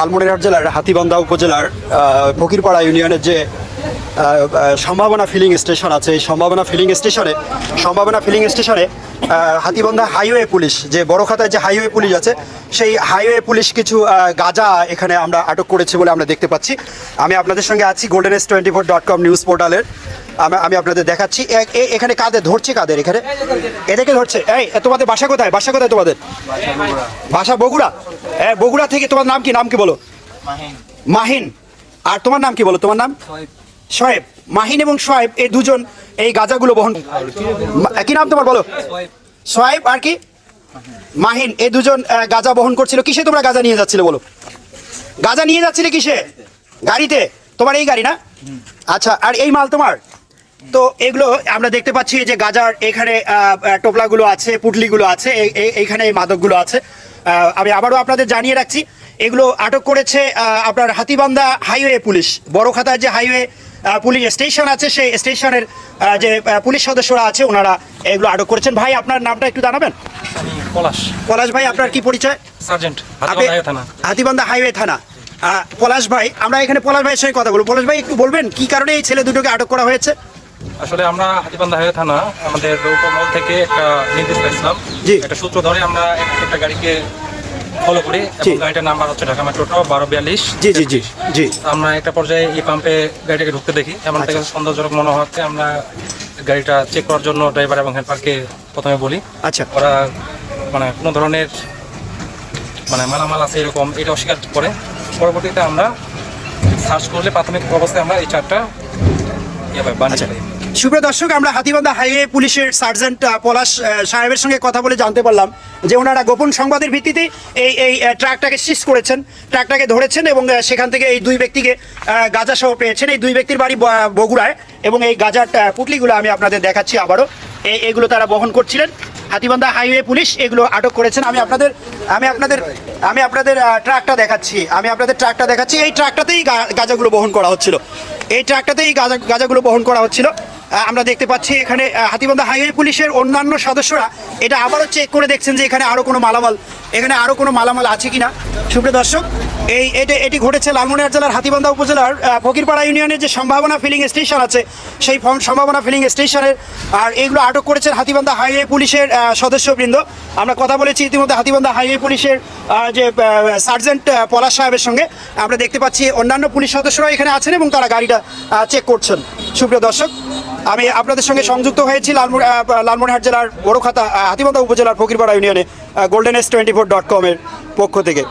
লালমনিরহাট জেলার হাতিবান্ধা উপজেলার ফকিরপাড়া ইউনিয়নের যে সম্ভাবনা ফিলিং স্টেশন আছে। এই সম্ভাবনা ফিলিং স্টেশনে সম্ভাবনা ফিলিং স্টেশনে হাতিবান্ধা হাইওয়ে পুলিশ যে বড় খাতায় যে হাইওয়ে পুলিশ আছে সেই হাইওয়ে পুলিশ কিছু গাজা এখানে আমরা আটক করেছে বলে আমরা দেখতে পাচ্ছি। আমি আপনাদের সঙ্গে আছি golden S twenty four dot com news পোর্টালের আমি- আপনাদের দেখাচ্ছি। এখানে কাদের ধরছে কাদের এখানে? এদেরকে ধরছে। এই তোমাদের বাসা কোথায়? বাসা কোথায় তোমাদের? বাসা বগুড়া? হ্যাঁ বগুড়া থেকে তোমার নাম কি? নাম কি বলো? মাহিন। আর তোমার নাম কি বলো? তোমার নাম? শোয়েব মাহিন এবং শোয়েব এই দুজন এই গাঁজাগুলো বহন কি নাম তোমার বলো? শোয়েব আর কি? মাহিন, এই দুজন গাঁজা বহন করছিল। কিসে তোমরা গাঁজা নিয়ে যাচ্ছিলে বলো? গাঁজা নিয়ে যাচ্ছিলে কিসে? গাড়িতে? তোমার এই গাড়ি না? আচ্ছা আর এই মাল তোমার? তো এগুলো আমরা দেখতে পাচ্ছি যে গাজার এখানে টোপলাগুলো আছে, পুটলিগুলো আছে এই- এই- এইখানে এই মাদকগুলো আছে। আমি আবারও আপনাদের জানিয়ে রাখছি, এগুলো আটক করেছে আপনার হাতিবান্ধা হাইওয়ে পুলিশ। বড় খাতার যে হাইওয়ে পুলিশ স্টেশন আছে সেই স্টেশনের যে পুলিশ সদস্যরা আছে ওনারা এগুলো আটক করেছেন। ভাই আপনার নামটা একটু জানাবেন? পলাশ। পলাশ ভাই আপনার কি পরিচয়? সার্জেন্ট হাতিবান্ধা হাইওয়ে থানা। পলাশ ভাই আমরা এখানে পলাশ ভাইয়ের সঙ্গে কথা বলব। পলাশ ভাই একটু বলবেন কি কারণে এই ছেলে দুটোকে আটক করা হয়েছে? আসলে আমরা হাতিবান্ধা হাইওয়ে থানা আমাদের উপমহল থেকে একটা নির্দেশ পাইছিলাম একটা সূত্র ধরে আমরা একটা গাড়িকে ফলো করি। এবং গাড়িটার নাম্বার হচ্ছে ঢাকা মেট্রো বারো বিয়াল্লিশ। জি জি জি জি। আমরা একটা পর্যায়ে এই পাম্পে গাড়িটাকে ঢুকতে দেখি। এমন আচ্ছা। থেকে সন্দেহজনক মনে হচ্ছে। আমরা গাড়িটা চেক করার জন্য ড্রাইভার এবং হেল্পারকে প্রথমে বলি। আচ্ছা। ওরা মানে কোনো ধরনের মানে মালামাল আছে এরকম এটা অস্বীকার করে। পরবর্তীতে আমরা সার্চ করলে প্রাথমিক অবস্থায় আমরা এই চারটা ইয়ে পাই, বানিয়ে আচ্ছা। সুপ্রিয় দর্শক আমরা হাতিবান্ধা হাইওয়ে পুলিশের সার্জেন্ট পলাশ সাহেবের সঙ্গে কথা বলে জানতে পারলাম যে ওনারা গোপন সংবাদের ভিত্তিতে এই এই ট্রাকটাকে সিজ করেছেন ট্রাকটাকে ধরেছেন এবং সেখান থেকে এই দুই ব্যক্তিকে আহ, গাঁজা সহ পেয়েছেন। এই দুই ব্যক্তির বাড়ি বগুড়ায় এবং এই গাঁজার পুটলিগুলো আমি আপনাদের দেখাচ্ছি আবারও। এই এগুলো তারা বহন করছিলেন। হাতিবান্ধা হাইওয়ে পুলিশ এগুলো আটক করেছেন। আমি আপনাদের আমি আপনাদের আমি আপনাদের ট্রাকটা দেখাচ্ছি। আমি আপনাদের ট্রাকটা দেখাচ্ছি। এই ট্রাকটাতেই গাঁজাগুলো বহন করা হচ্ছিল। এই ট্রাকটাতেই গাঁজা গাঁজাগুলো বহন করা হচ্ছিল। আমরা দেখতে পাচ্ছি এখানে হাতিবান্ধা হাইওয়ে পুলিশের অন্যান্য সদস্যরা এটা আবারও চেক করে দেখছেন যে এখানে আরও কোনো মালামাল, এখানে আরও কোনো মালামাল আছে কিনা। সুপ্রিয় দর্শক, এই এটা, এটি ঘটেছে লালমনিরহাট জেলার হাতিবান্ধা উপজেলার ফকিরপাড়া ইউনিয়নের যে সম্ভাবনা ফিলিং স্টেশন আছে, সেই সম্ভাবনা ফিলিং স্টেশনের আর এগুলো আটক করেছেন হাতিবান্ধা হাইওয়ে পুলিশের সদস্যবৃন্দ। আমরা কথা বলেছি ইতিমধ্যে হাতিবান্ধা হাইওয়ে পুলিশের যে সার্জেন্ট পলাশ সাহেবের সঙ্গে। আমরা দেখতে পাচ্ছি অন্যান্য পুলিশ সদস্যরা এখানে আছেন এবং তারা গাড়িটা চেক করছেন। সুপ্রিয় দর্শক আমি আপনাদের সঙ্গে সংযুক্ত হয়েছি লালমোর আহ, জেলার বড়খাতা হাতিবান্ধা উপজেলার ফকিরপাড়া ইউনিয়নে golden S twenty four dot কমের পক্ষ থেকে।